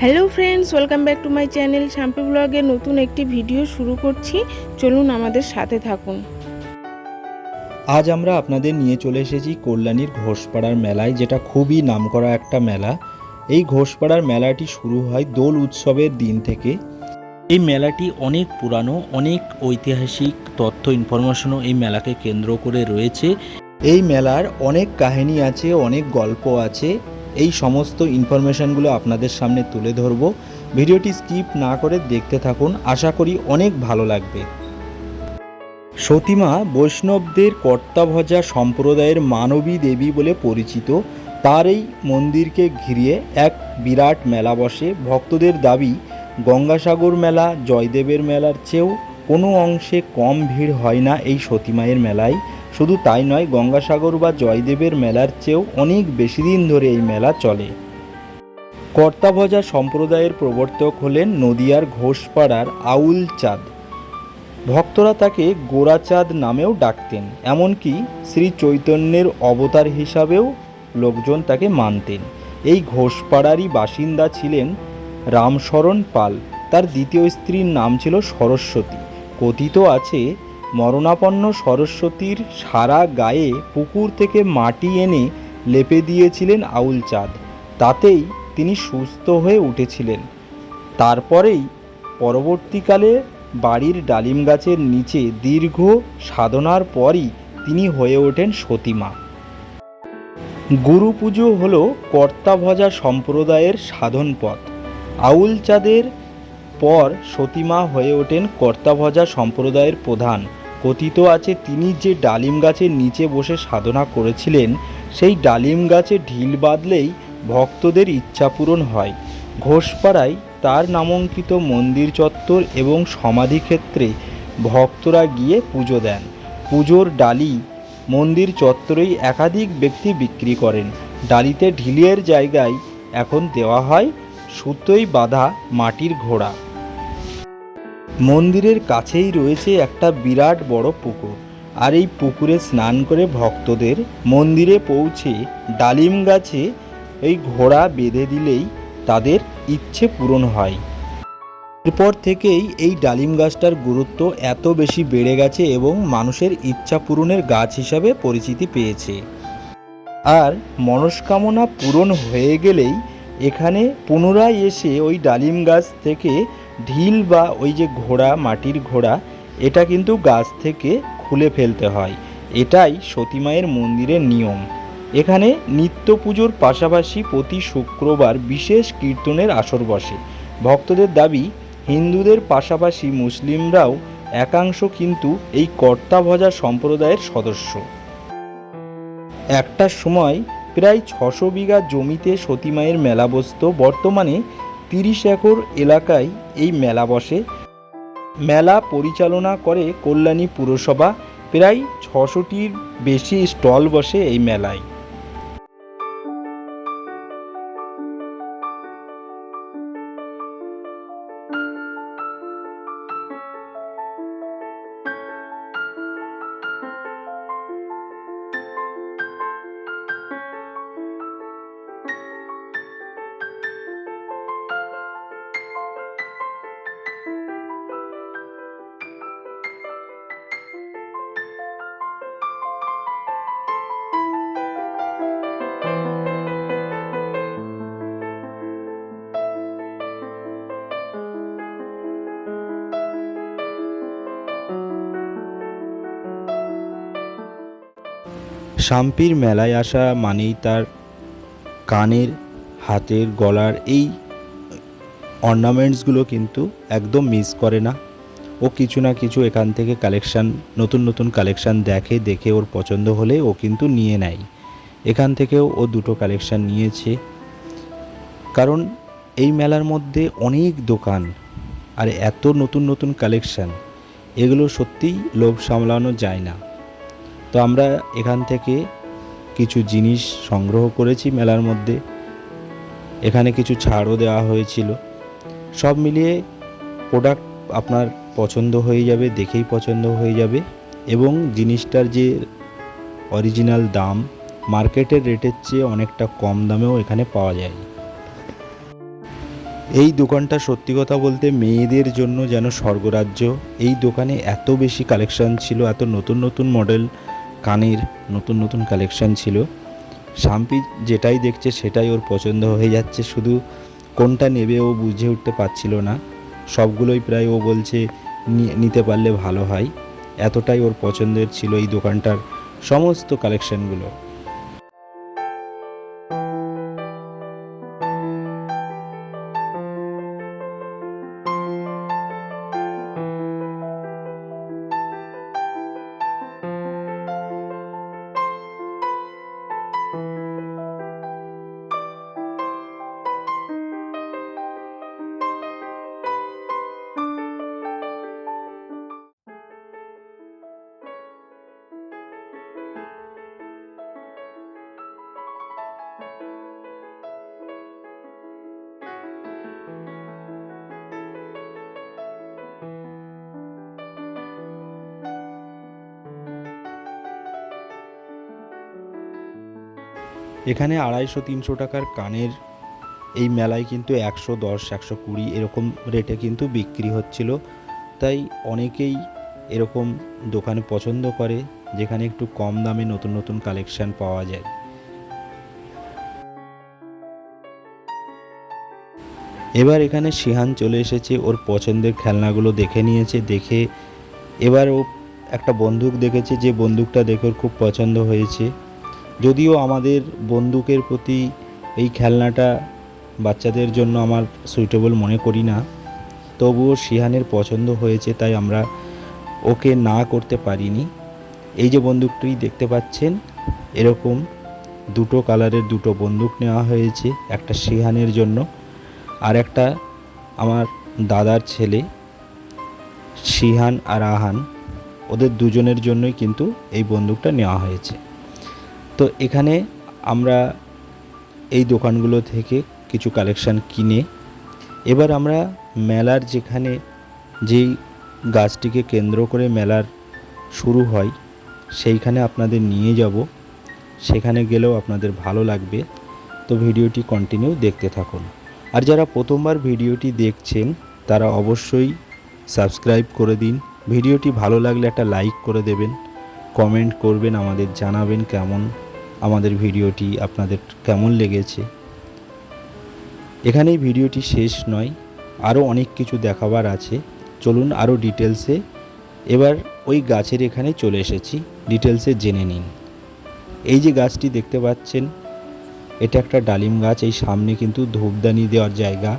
Hello friends, welcome back to my channel Shampi ব্লগে নতুন একটি ভিডিও শুরু করছি। চলুন আমাদের সাথে থাকুন। আজ আমরা আপনাদের নিয়ে চলে এসেছি কল্যাণীর ঘোষপাড়ার মেলায়, যেটা খুবই নামকরা একটা মেলা। এই ঘোষপাড়ার মেলাটি শুরু হয় দোল উৎসবের দিন থেকে। এই মেলাটি অনেক পুরানো, অনেক ঐতিহাসিক তথ্য ইনফরমেশনও এই মেলাকে কেন্দ্র করে রয়েছে। এই মেলার অনেক কাহিনী আছে, অনেক গল্প আছে। এই সমস্ত ইনফরমেশনগুলো আপনাদের সামনে তুলে ধরব। ভিডিওটি স্কিপ না করে দেখতে থাকুন, আশা করি অনেক ভালো লাগবে। সতীমা বৈষ্ণবদের কর্তাভজা সম্প্রদায়ের মানবী দেবী বলে পরিচিত। তার এই মন্দিরকে ঘিরিয়ে এক বিরাট মেলা বসে। ভক্তদের দাবি, গঙ্গাসাগর মেলা, জয়দেবের মেলার চেয়েও কোনো অংশে কম ভিড় হয় না এই সতীমায়ের মেলায়। শুধু তাই নয়, গঙ্গাসাগর বা জয়দেবের মেলার চেয়েও অনেক বেশি দিন ধরে এই মেলা চলে। কর্তাভজা সম্প্রদায়ের প্রবর্তক হলেন নদিয়ার ঘোষপাড়ার আউল চাঁদ। ভক্তরা তাকে গোরাচাঁদ নামেও ডাকতেন, এমনকি শ্রী চৈতন্যের অবতার হিসাবেও লোকজন তাকে মানতেন। এই ঘোষপাড়ারই বাসিন্দা ছিলেন রামশরণ পাল। তার দ্বিতীয় স্ত্রীর নাম ছিল সরস্বতী। কথিত আছে মরণাপন্ন সরস্বতীর সারা গায়ে পুকুর থেকে মাটি এনে লেপে দিয়েছিলেন আউল চাঁদ তাতেই তিনি সুস্থ হয়ে উঠেছিলেন। তারপরেই পরবর্তীকালে বাড়ির ডালিম গাছের নিচে দীর্ঘ সাধনার পরই তিনি হয়ে ওঠেন সতীমা। গুরু পুজো হল কর্তাভজা সম্প্রদায়ের সাধন পথ আউল চাঁদের পর সতীমা হয়ে ওঠেন কর্তাভজা সম্প্রদায়ের প্রধান। কথিত আছে তিনি যে ডালিম গাছের নিচে বসে সাধনা করেছিলেন, সেই ডালিম গাছে ঢিল বাঁধলেই ভক্তদের ইচ্ছা পূরণ হয়। ঘোষপাড়ায় তার নামাঙ্কিত মন্দির চত্বর এবং সমাধিক্ষেত্রে ভক্তরা গিয়ে পুজো দেন। পুজোর ডালি মন্দির চত্বরেই একাধিক ব্যক্তি বিক্রি করেন। ডালিতে ঢিলের জায়গায় এখন দেওয়া হয় সুতোই বাঁধা মাটির ঘোড়া। মন্দিরের কাছেই রয়েছে একটা বিরাট বড় পুকুর। আর এই পুকুরে স্নান করে ভক্তদের মন্দিরে পৌঁছে ডালিম গাছে এই ঘোড়া বেঁধে দিলেই তাদের ইচ্ছে পূরণ হয়। এরপর থেকেই এই ডালিম গাছটার গুরুত্ব এত বেশি বেড়ে গেছে এবং মানুষের ইচ্ছা পূরণের গাছ হিসাবে পরিচিতি পেয়েছে। আর মনস্কামনা পূরণ হয়ে গেলেই এখানে পুনরায় এসে ওই ডালিম গাছ থেকে ঢিল বা ওই যে ঘোড়া, মাটির ঘোড়া, এটা কিন্তু গাছ থেকে খুলে ফেলতে হয়। এটাই সতীমায়ের মন্দিরের নিয়ম। এখানে নিত্য পুজোর পাশাপাশি প্রতি শুক্রবার বিশেষ কীর্তনের আসর বসে। ভক্তদের দাবি, হিন্দুদের পাশাপাশি মুসলিমরাও একাংশ কিন্তু এই কর্তাভজা সম্প্রদায়ের সদস্য। একটা সময় প্রায় ছশো বিঘা জমিতে সতীমায়ের মেলা বসত। বর্তমানে তিরিশ একর এলাকায় এই মেলা বসে। মেলা পরিচালনা করে কল্যাণী পুরসভা। প্রায় ছশোটির বেশি স্টল বসে এই মেলায়। শাম্পির মেলায় আসা মানেই তার কানের, হাতের, গলার এই অর্নামেন্টসগুলো কিন্তু একদম মিস করে না। ও কিছু না কিছু এখান থেকে কালেকশান নতুন নতুন কালেকশান দেখে দেখে ওর পছন্দ হলে ও কিন্তু নিয়ে নেয়। এখান থেকেও ও দুটো কালেকশান নিয়েছে। কারণ এই মেলার মধ্যে অনেক দোকান আর এত নতুন নতুন কালেকশান এগুলো সত্যিই লোভ সামলানো যায় না। তো আমরা এখান থেকে কিছু জিনিস সংগ্রহ করেছি মেলার মধ্যে। এখানে কিছু ছাড়ও দেওয়া হয়েছিল। সব মিলিয়ে প্রোডাক্ট আপনার পছন্দ হয়ে যাবে, দেখেই পছন্দ হয়ে যাবে এবং জিনিসটার যে অরিজিনাল দাম মার্কেটের রেটের চেয়ে অনেকটা কম দামেও এখানে পাওয়া যায়। এই দোকানটা সত্যি কথা বলতে মেয়েদের জন্য যেন স্বর্গরাজ্য। এই দোকানে এত বেশি কালেকশন ছিল, এত নতুন নতুন মডেল কানের নতুন নতুন কালেকশন ছিল। শাম্পি যেটাই দেখছে সেটাই ওর পছন্দ হয়ে যাচ্ছে। শুধু কোনটা নেবে ও বুঝে উঠতে পারছিল না। সবগুলোই প্রায় ও বলছে নিতে পারলে ভালো হয়। এতটাই ওর পছন্দের ছিল এই দোকানটার সমস্ত কালেকশনগুলো এখানে আড়াইশো, তিনশো টাকার কানের এই মেলায় কিন্তু একশো, দশ, একশো কুড়ি এরকম রেটে কিন্তু বিক্রি হচ্ছিল। তাই অনেকেই এরকম দোকানে পছন্দ করে, যেখানে একটু কম দামে নতুন নতুন কালেকশন পাওয়া যায়। এবার এখানে সিহান চলে এসেছে, ওর পছন্দের খেলনাগুলো দেখে নিয়েছে, দেখে এবার ও একটা বন্দুক দেখেছে, যে বন্দুকটা দেখে ওর খুব পছন্দ হয়েছে। যদিও আমাদের বন্দুকের প্রতি এই খেলনাটা বাচ্চাদের জন্য আমার সুইটেবল মনে করি না, তবুও সিহানের পছন্দ হয়েছে তাই আমরা ওকে না করতে পারিনি। এই যে বন্দুকটি দেখতে পাচ্ছেন, এরকম দুটো কালারের দুটো বন্দুক নেওয়া হয়েছে, একটা সিহানের জন্য আর একটা আমার দাদার ছেলে সিহান আর আহান, ওদের দুজনের জন্যই কিন্তু এই বন্দুকটা নেওয়া হয়েছে। তো এখানে আমরা এই দোকানগুলো থেকে কিছু কালেকশন কিনে, এবার আমরা মেলার যেখানে যেই গাছটিকে কেন্দ্র করে মেলার শুরু হয়, সেইখানে আপনাদের নিয়ে যাব। সেখানে গেলেও আপনাদের ভালো লাগবে। তো ভিডিওটি কন্টিনিউ দেখতে থাকুন। আর যারা প্রথমবার ভিডিওটি দেখছেন, তারা অবশ্যই সাবস্ক্রাইব করে দিন। ভিডিওটি ভালো লাগলে একটা লাইক করে দেবেন। কমেন্ট করবেন, আমাদের জানাবেন কেমন আমাদের ভিডিওটি আপনাদের কেমন লেগেছে। এখানেই ভিডিওটি শেষ নয়, আরও অনেক কিছু দেখাবার আছে। চলুন আরও ডিটেলসে। এবার ওই গাছের এখানে চলে এসেছি, ডিটেলসে জেনে নিন। এই যে গাছটি দেখতে পাচ্ছেন, এটা একটা ডালিম গাছ, এই সামনে কিন্তু ধূপদানি দেওয়ার জায়গা।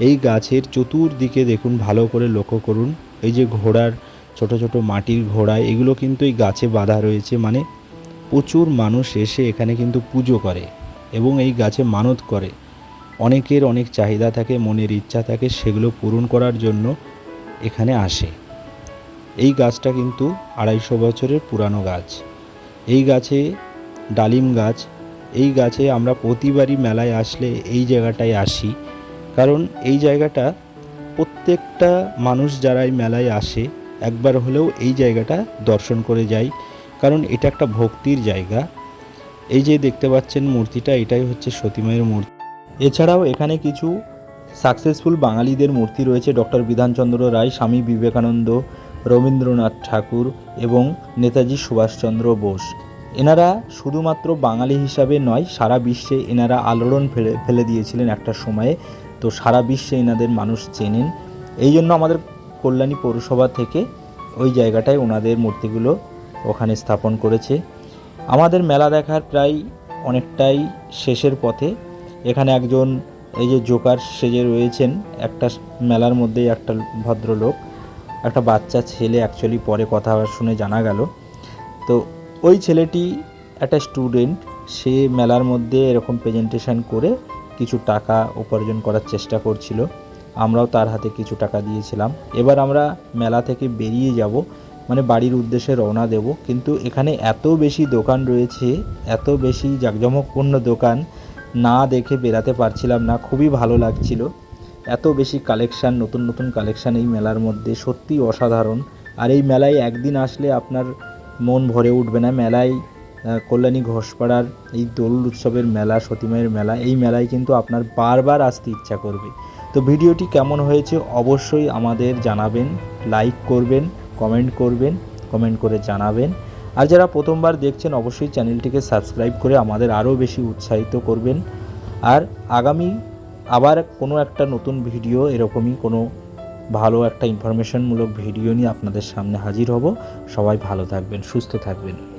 এই গাছের চতুর্দিকে দেখুন, ভালো করে লক্ষ্য করুন। এই যে ঘোড়ার ছোট ছোট মাটির ঘোড়া, এগুলো কিন্তু এই গাছে বাঁধা রয়েছে মানে প্রচুর মানুষ এসে এখানে কিন্তু পুজো করে এবং এই গাছে মানত করে। অনেকের অনেক চাহিদা থাকে, মনের ইচ্ছা থাকে, সেগুলো পূরণ করার জন্য এখানে আসে। এই গাছটা কিন্তু আড়াইশো বছরের পুরানো গাছ। এই গাছে ডালিম গাছ, এই গাছে আমরা প্রতিবারই মেলায় আসলে এই জায়গাটায় আসি। কারণ এই জায়গাটা প্রত্যেকটা মানুষ যারা এই মেলায় আসে, একবার হলেও এই জায়গাটা দর্শন করে যায়। কারণ এটা একটা ভক্তির জায়গা। এই যে দেখতে পাচ্ছেন মূর্তিটা, এটাই হচ্ছে সতীমায়ের মূর্তি। এছাড়াও এখানে কিছু সাকসেসফুল বাঙালিদের মূর্তি রয়েছে, ডক্টর বিধানচন্দ্র রায়, স্বামী বিবেকানন্দ, রবীন্দ্রনাথ ঠাকুর এবং নেতাজি সুভাষচন্দ্র বোস। এনারা শুধুমাত্র বাঙালি হিসাবে নয়, সারা বিশ্বে এনারা আলোড়ন ফেলে ফেলে দিয়েছিলেন একটা সময়ে। তো সারা বিশ্বে এনাদের মানুষ চেনেন। এই জন্য আমাদের কল্যাণী পৌরসভা থেকে ওই জায়গাটায় ওনাদের মূর্তিগুলো ওখানে স্থাপন করেছে। আমাদের মেলা দেখার প্রায় অনেকটাই শেষের পথে। এখানে একজন এই যে জোকার সেজে রয়েছেন, একটা মেলার মধ্যেই একটা ভদ্রলোক। একটা বাচ্চা ছেলে অ্যাকচুয়ালি পরে কথা শুনে জানা গেল। তো ওই ছেলেটি একটা স্টুডেন্ট সে মেলার মধ্যে এরকম প্রেজেন্টেশন করে কিছু টাকা উপার্জন করার চেষ্টা করছিল। আমরাও তার হাতে কিছু টাকা দিয়েছিলাম। এবার আমরা মেলা থেকে বেরিয়ে যাব। মানে বাড়ির উদ্দেশ্যে রওনা দেব। কিন্তু এখানে এত বেশি দোকান রয়েছে, এত বেশি জাঁকজমকপূর্ণ দোকান না দেখে বেরাতে পারছিলাম না, খুবই ভালো লাগছিল। এত বেশি কালেকশান, নতুন নতুন কালেকশান এই মেলার মধ্যে সত্যি অসাধারণ। আর এই মেলায় একদিন আসলে আপনার মন ভরে উঠবে না। মেলায় কল্যাণী ঘোষপাড়ার এই দোল উৎসবের মেলা, সতীমায়ের মেলা, এই মেলায় কিন্তু আপনার বারবার আসতে ইচ্ছা করবে। তো ভিডিওটি কেমন হয়েছে অবশ্যই আমাদের জানাবেন, লাইক করবেন কমেন্ট করবেন, কমেন্ট করে জানাবেন। আর যারা প্রথমবার দেখছেন, অবশ্যই চ্যানেলটিকে সাবস্ক্রাইব করে আমাদের আরও বেশি উৎসাহিত করবেন। আর আগামী আবার কোনো একটা নতুন ভিডিও, এরকমই কোনো ভালো একটা ইনফরমেশনমূলক ভিডিও নিয়ে আপনাদের সামনে হাজির হব। সবাই ভালো থাকবেন, সুস্থ থাকবেন।